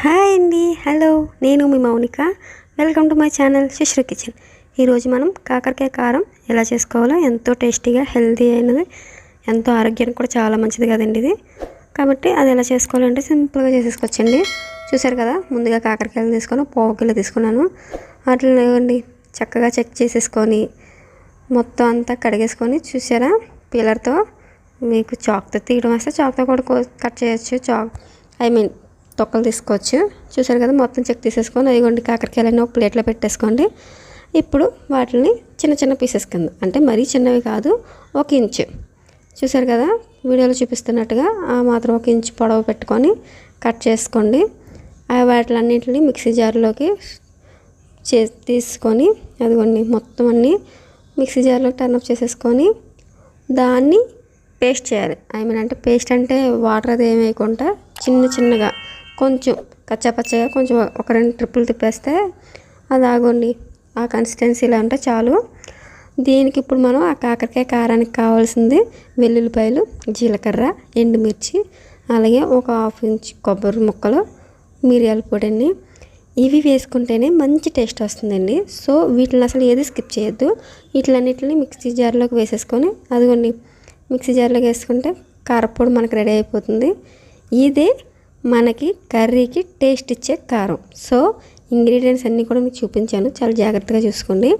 Hi అండి hello. నేను మీ Mounika. Welcome to my channel శిశ్రు kitchen. ఈరోజు మనం కాకరకాయ కారం ఎలా చేసుకోవాలో ఎంతో టేస్టీగా హెల్తీ అయినది ఎంతో ఆరోగ్యానికి కూడా చాలా మంచిది కదండి ఇది. కాబట్టి అది ఎలా చేసుకోవాలంటే సింపుల్గా చేసేసుకోవచ్చండి. చూసారు కదా ముందుగా కాకరకాయలు తీసుకొని పావు కిలో తీసుకున్నాను. వాటిని ఇవ్వండి చక్కగా చెక్ చేసేసుకొని మొత్తం అంతా కడిగేసుకొని చూసారా పిల్లర్తో మీకు చాక్తో తీయడం వస్తే చాక్తో కూడా కట్ చేయొచ్చు. చాక్ ఐ మీన్ తొక్కలు తీసుకోవచ్చు. చూసారు కదా మొత్తం చెక్ తీసేసుకొని అదిగోండి కాకరకాయలన్నీ ఒక ప్లేట్లో పెట్టేసుకోండి. ఇప్పుడు వాటిని చిన్న చిన్న పీసెస్ కింద అంటే మరీ చిన్నవి కాదు ఒక ఇంచు. చూసారు కదా వీడియోలో చూపిస్తున్నట్టుగా ఆ మాత్రం ఒక ఇంచు పొడవు పెట్టుకొని కట్ చేసుకోండి. ఆ వాటిలన్నింటిని మిక్సీ జార్లోకి చే తీసుకొని అదిగోండి మొత్తం అన్నీ మిక్సీ జార్లో టర్న్ అప్ చేసేసుకొని దాన్ని పేస్ట్ చేయాలి. ఐ మీన్ అంటే పేస్ట్ అంటే వాటర్ అది ఏమి వేయకుండా చిన్న చిన్నగా కొంచెం కచ్చాపచ్చగా కొంచెం ఒక రెండు ట్రిప్పులు తిప్పేస్తే అది ఆగండి. ఆ కన్సిస్టెన్సీలో అంటే చాలు. దీనికి ఇప్పుడు మనం ఆ కాకరకాయ కారానికి కావాల్సింది వెల్లుల్లిపాయలు జీలకర్ర ఎండుమిర్చి అలాగే ఒక హాఫ్ ఇంచ్ కొబ్బరి ముక్కలు మిరియాల పొడిని. ఇవి వేసుకుంటేనే మంచి టేస్ట్ వస్తుందండి. సో వీటిని అసలు ఏది స్కిప్ చేయొద్దు. వీటిలన్నిటిని మిక్సీ జార్లోకి వేసేసుకొని అదిగోండి. మిక్సీ జార్లోకి వేసుకుంటే కారపొడి మనకు రెడీ అయిపోతుంది. ఇదే మనకి కర్రీకి టేస్ట్ ఇచ్చే కారం. సో ఇంగ్రీడియంట్స్ అన్నీ కూడా మీకు చూపించాను. చాలా జాగ్రత్తగా చూసుకోండి.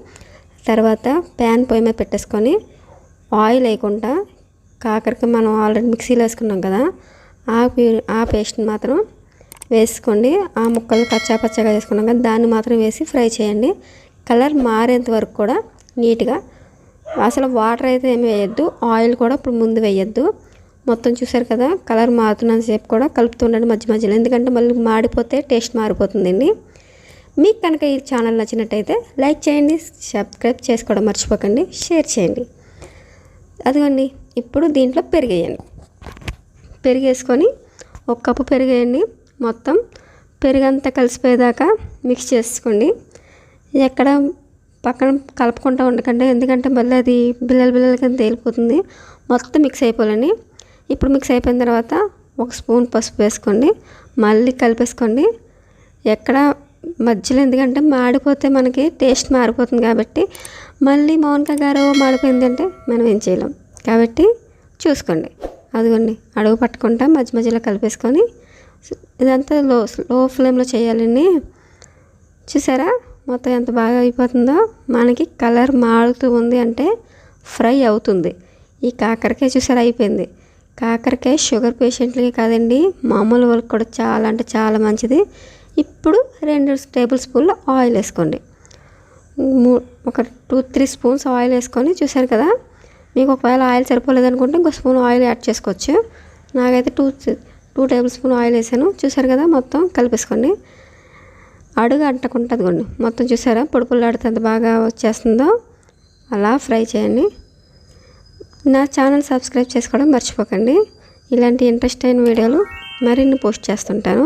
తర్వాత ప్యాన్ పొయ్యి మీద పెట్టేసుకొని ఆయిల్ వేయకుండా కాకరకి మనం ఆల్రెడీ మిక్సీలో వేసుకున్నాం కదా ఆ పే- ఆ పేస్ట్ని మాత్రం వేసుకోండి. ఆ ముక్కలు కచ్చా పచ్చగా వేసుకున్నాం కదా దాన్ని మాత్రం వేసి ఫ్రై చేయండి. కలర్ మారేంత వరకు కూడా నీట్గా అసలు వాటర్ అయితే ఏమి వేయద్దు. ఆయిల్ కూడా ఇప్పుడు ముందు వేయద్దు. మొత్తం చూసారు కదా కలర్ మారుతున్నంతసేపు కూడా కూడా కలుపుతుండండి మధ్య మధ్యలో. ఎందుకంటే మళ్ళీ మాడిపోతే టేస్ట్ మారిపోతుందండి. మీకు కనుక ఈ ఛానల్ నచ్చినట్టయితే లైక్ చేయండి సబ్స్క్రైబ్ చేసుకోవడం మర్చిపోకండి షేర్ చేయండి. అదిగోండి ఇప్పుడు దీంట్లో పెరిగేయండి. పెరిగేసుకొని ఒక కప్పు పెరిగేయండి. మొత్తం పెరుగంతా కలిసిపోయేదాకా మిక్స్ చేసుకోండి. ఎక్కడ పక్కన కలుపుకుంటూ ఉండకండి ఎందుకంటే మళ్ళీ అది బిల్లలు బిల్లల కింద తేలిపోతుంది. మొత్తం మిక్స్ అయిపోవాలని ఇప్పుడు మిక్స్ అయిపోయిన తర్వాత ఒక స్పూన్ పసుపు వేసుకోండి. మళ్ళీ కలిపేసుకోండి. ఎక్కడ మధ్యలో ఎందుకంటే మాడిపోతే మనకి టేస్ట్ మారిపోతుంది కాబట్టి మళ్ళీ మౌనిక గారు మాడిపోయిందంటే మనం ఏం చేయలేం. కాబట్టి చూసుకోండి. అదిగోండి అడుగు పట్టుకుంటా మధ్య మధ్యలో కలిపేసుకొని ఇదంతా లో లో ఫ్లేమ్లో చేయాలని చూసారా? మొత్తం ఎంత బాగా అయిపోతుందో. మనకి కలర్ మారుతూ ఉంది అంటే ఫ్రై అవుతుంది. ఈ కాకరకాయ చూసారా? అయిపోయింది. కాకరకాయ షుగర్ పేషెంట్లకి కాదండి. మామూలు వాళ్ళకి కూడా చాలా అంటే చాలా మంచిది. ఇప్పుడు రెండు టేబుల్ స్పూన్ల ఆయిల్ వేసుకోండి. మూ- ఒక టూ త్రీ స్పూన్స్ ఆయిల్ వేసుకొని చూశారు కదా? మీకు ఒకవేళ ఆయిల్ సరిపోలేదు అనుకుంటే ఇంకో స్పూన్ ఆయిల్ యాడ్ చేసుకోవచ్చు. నాకైతే two two tablespoon oil వేసాను. చూసారు కదా? మొత్తం కలిపేసుకోండి. అడుగు అంటకుంటుంది అదిగోండి. మొత్తం చూసారా పొడి పొల్లాడితే ఎంత బాగా వచ్చేస్తుందో? అలా ఫ్రై చేయండి. నా ఛానల్ సబ్స్క్రైబ్ చేసుకోవడం మర్చిపోకండి. ఇలాంటి ఇంట్రెస్ట్ అయిన వీడియోలు మరిన్ని పోస్ట్ చేస్తుంటాను.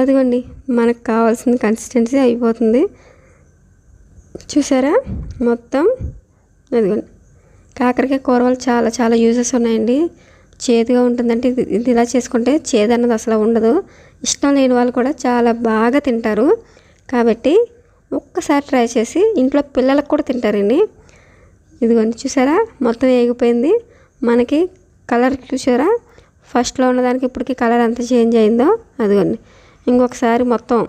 అదిగోండి మనకు కావాల్సిన కన్సిస్టెన్సీ అయిపోతుంది. చూసారా? మొత్తం అదిగోండి. కాకరకాయ కూర వల్ల చాలా చాలా యూజెస్ ఉన్నాయండి. చేదుగా ఉంటుందంటే ఇది ఇది ఇలా చేసుకుంటే చేదు అన్నది అసలు ఉండదు. ఇష్టం లేని వాళ్ళు కూడా చాలా బాగా తింటారు. కాబట్టి ఒక్కసారి ట్రై చేసి ఇంట్లో పిల్లలకు కూడా తింటారండి. ఇదిగోండి చూసారా? మొత్తం వేగిపోయింది. మనకి కలర్ చూసారా? ఫస్ట్లో ఉన్నదానికి ఇప్పటికి కలర్ ఎంత చేంజ్ అయిందో అదిగోండి. ఇంకొకసారి మొత్తం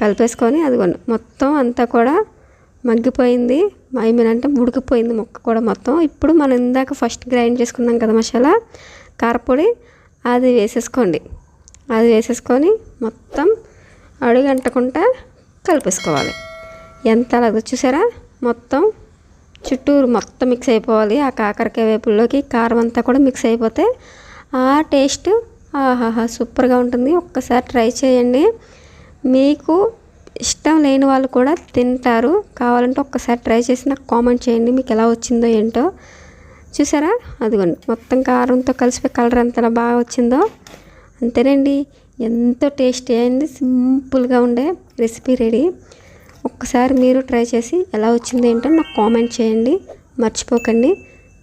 కలిపేసుకొని అదిగోండి. మొత్తం అంతా కూడా మగ్గిపోయింది. ఐ మీన్ అంటే ఉడికిపోయింది ముక్క కూడా మొత్తం. ఇప్పుడు మనం ఇందాక ఫస్ట్ గ్రైండ్ చేసుకున్నాం కదా మసాలా కారపొడి అది వేసేసుకోండి. అది వేసేసుకొని మొత్తం అడుగంటకుండా కలిపేసుకోవాలి. ఎంత అలాగ చూసారా? మొత్తం చుట్టూరు మొత్తం మిక్స్ అయిపోవాలి. ఆ కాకరకాయ వేపుల్లోకి కారం అంతా కూడా మిక్స్ అయిపోతే ఆ టేస్ట్ ఆహాహా సూపర్గా ఉంటుంది. ఒక్కసారి ట్రై చేయండి. మీకు ఇష్టం లేని వాళ్ళు కూడా తింటారు. కావాలంటే ఒక్కసారి ట్రై చేసి నాకు కామెంట్ చేయండి. మీకు ఎలా వచ్చిందో ఏంటో. చూసారా? అదిగోండి. మొత్తం కారంతో కలిసిపోయి కలర్ ఎంత బాగా వచ్చిందో. అంతేనండి. ఎంతో టేస్టీ అయింది. సింపుల్గా ఉండే రెసిపీ రెడీ ఒక్కసారి మీరు ట్రై చేసి ఎలా వచ్చింది ఏంటో నాకు కామెంట్ చేయండి. మర్చిపోకండి.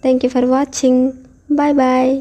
Thank you for watching bye bye